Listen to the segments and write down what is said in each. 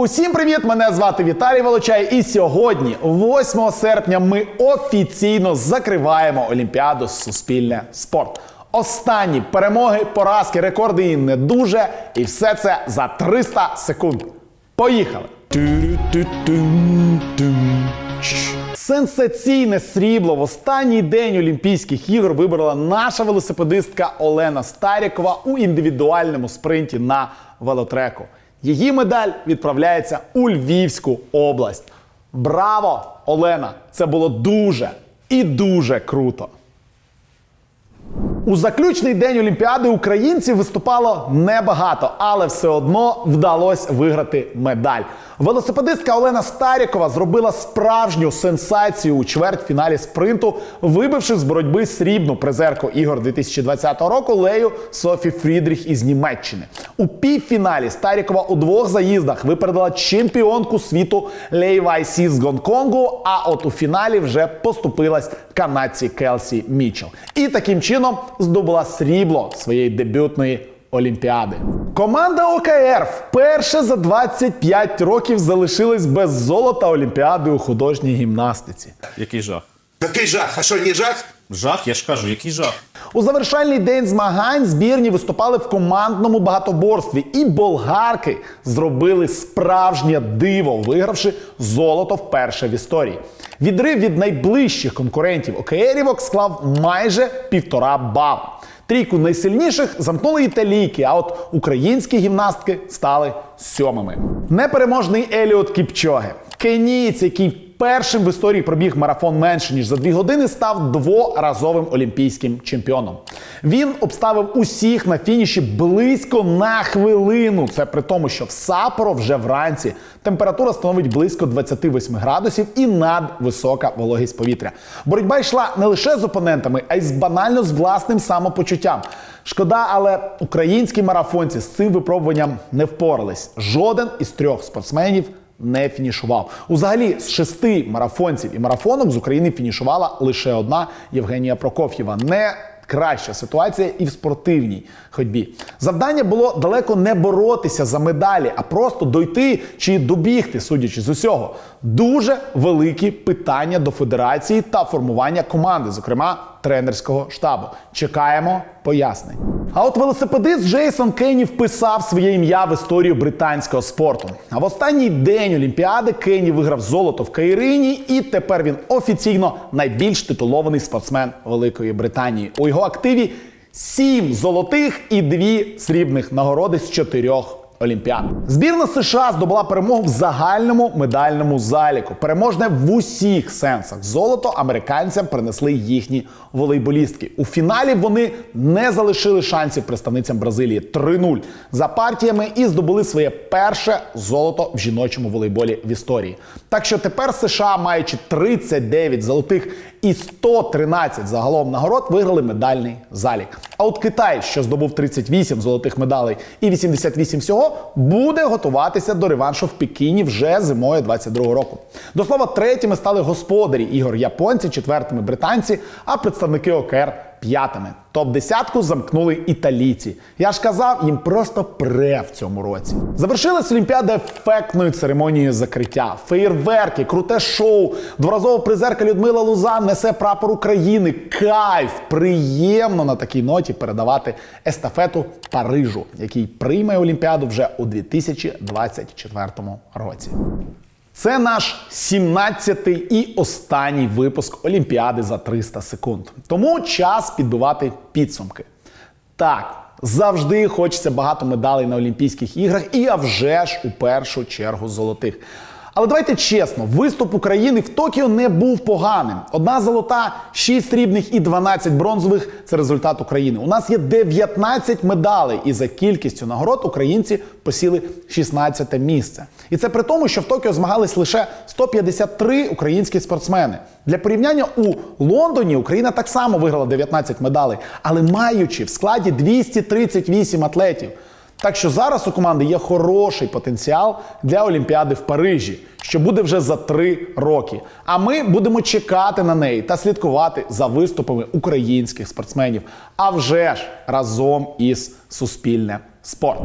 Усім привіт! Мене звати Віталій Волочай. І сьогодні, 8 серпня, ми офіційно закриваємо Олімпіаду Суспільне спорт. Останні перемоги, поразки, рекорди і не дуже. І все це за 300 секунд. Поїхали! Сенсаційне срібло в останній день Олімпійських ігор вибрала наша велосипедистка Олена Старікова у індивідуальному спринті на велотреку. Її медаль відправляється у Львівську область. Браво, Олена! Це було дуже і дуже круто. У заключний день Олімпіади українців виступало небагато, але все одно вдалося виграти медаль. Велосипедистка Олена Старікова зробила справжню сенсацію у чвертьфіналі спринту, вибивши з боротьби срібну призерку ігор 2020 року Лею Софі Фрідріх із Німеччини. У півфіналі Старікова у двох заїздах випередила чемпіонку світу Лей Вайсі з Гонконгу. А от у фіналі вже поступилась канадці Келсі Мічел. І таким чином здобула срібло своєї дебютної Олімпіади. Команда ОКР вперше за 25 років залишилась без золота Олімпіади у художній гімнастиці. Який жах? Який жах? А що, не жах? Жах, я ж кажу, який жах. У завершальний день змагань збірні виступали в командному багатоборстві, і болгарки зробили справжнє диво, вигравши золото вперше в історії. Відрив від найближчих конкурентів ОКРівок склав майже півтора бала. Трійку найсильніших замкнули італійки, а от українські гімнастки стали сьомими. Непереможний Еліот Кіпчоге. Кенієць, який першим в історії пробіг марафон менше ніж за дві години, став дворазовим олімпійським чемпіоном. Він обставив усіх на фініші близько на хвилину. Це при тому, що в Сапоро вже вранці температура становить близько 28 градусів і надвисока вологість повітря. Боротьба йшла не лише з опонентами, а й з банально з власним самопочуттям. Шкода, але українські марафонці з цим випробуванням не впорались. Жоден із трьох спортсменів не фінішував. Узагалі з шести марафонців і марафонок з України фінішувала лише одна Євгенія Прокоф'єва. Не краща ситуація і в спортивній ходьбі. Завдання було далеко не боротися за медалі, а просто дойти чи добігти, судячи з усього. Дуже великі питання до федерації та формування команди, зокрема тренерського штабу. Чекаємо пояснень. А от велосипедист Джейсон Кенні вписав своє ім'я в історію британського спорту. А в останній день Олімпіади Кенні виграв золото в Каїрині, і тепер він офіційно найбільш титулований спортсмен Великої Британії. У його активі сім золотих і дві срібних нагороди з чотирьох. Олімпіад. Збірна США здобула перемогу в загальному медальному заліку. Переможне в усіх сенсах. Золото американцям принесли їхні волейболістки. У фіналі вони не залишили шансів представницям Бразилії 3-0 за партіями і здобули своє перше золото в жіночому волейболі в історії. Так що тепер США, маючи 39 золотих і 113 загалом нагород, виграли медальний залік. А от Китай, що здобув 38 золотих медалей і 88 всього, буде готуватися до реваншу в Пекіні вже зимою 22 року. До слова, третіми стали господарі ігор японці, четвертими британці, а представники ОКР п'ятими. Топ-десятку замкнули італійці. Я ж казав, їм просто пре в цьому році. Завершилась Олімпіада ефектною церемонією закриття. Феєрверки, круте шоу. Дворазова призерка Людмила Лузан несе прапор України. Кайф! Приємно на такій ноті передавати естафету Парижу, який прийме Олімпіаду вже у 2024 році. Це наш 17-й і останній випуск Олімпіади за 300 секунд. Тому час підбивати підсумки. Так, завжди хочеться багато медалей на Олімпійських іграх, і а вже ж у першу чергу золотих. Але давайте чесно, виступ України в Токіо не був поганим. Одна золота, 6 срібних і 12 бронзових це результат України. У нас є 19 медалей, і за кількістю нагород українці посіли 16 місце. І це при тому, що в Токіо змагались лише 153 українські спортсмени. Для порівняння у Лондоні Україна так само виграла 19 медалей, але маючи в складі 238 атлетів. Так що зараз у команди є хороший потенціал для Олімпіади в Парижі, що буде вже за три роки. А ми будемо чекати на неї та слідкувати за виступами українських спортсменів. А вже ж разом із Суспільне спорт.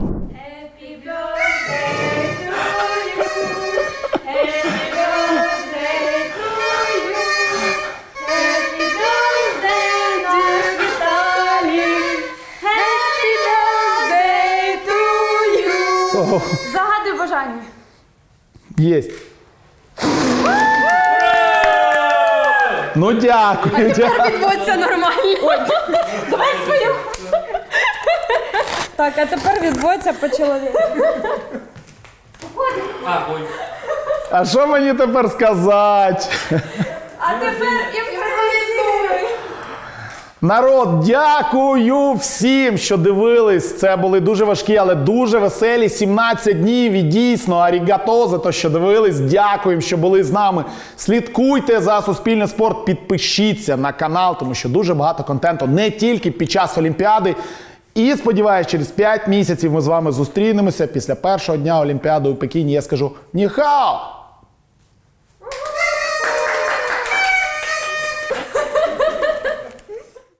Екрані. Єсть. Ну дякую. дякую. Відводься нормально. Давай свою. Так, а тепер відводься по чоловіку. А що мені тепер сказати? А тепер імпровізуй. Народ, дякую всім, що дивились. Це були дуже важкі, але дуже веселі 17 днів. І дійсно, арігато за те, що дивились. Дякуємо, що були з нами. Слідкуйте за Суспільне спорт, підпишіться на канал, тому що дуже багато контенту не тільки під час Олімпіади. І сподіваюсь, через 5 місяців ми з вами зустрінемося після першого дня Олімпіади у Пекіні. Я скажу ніхао!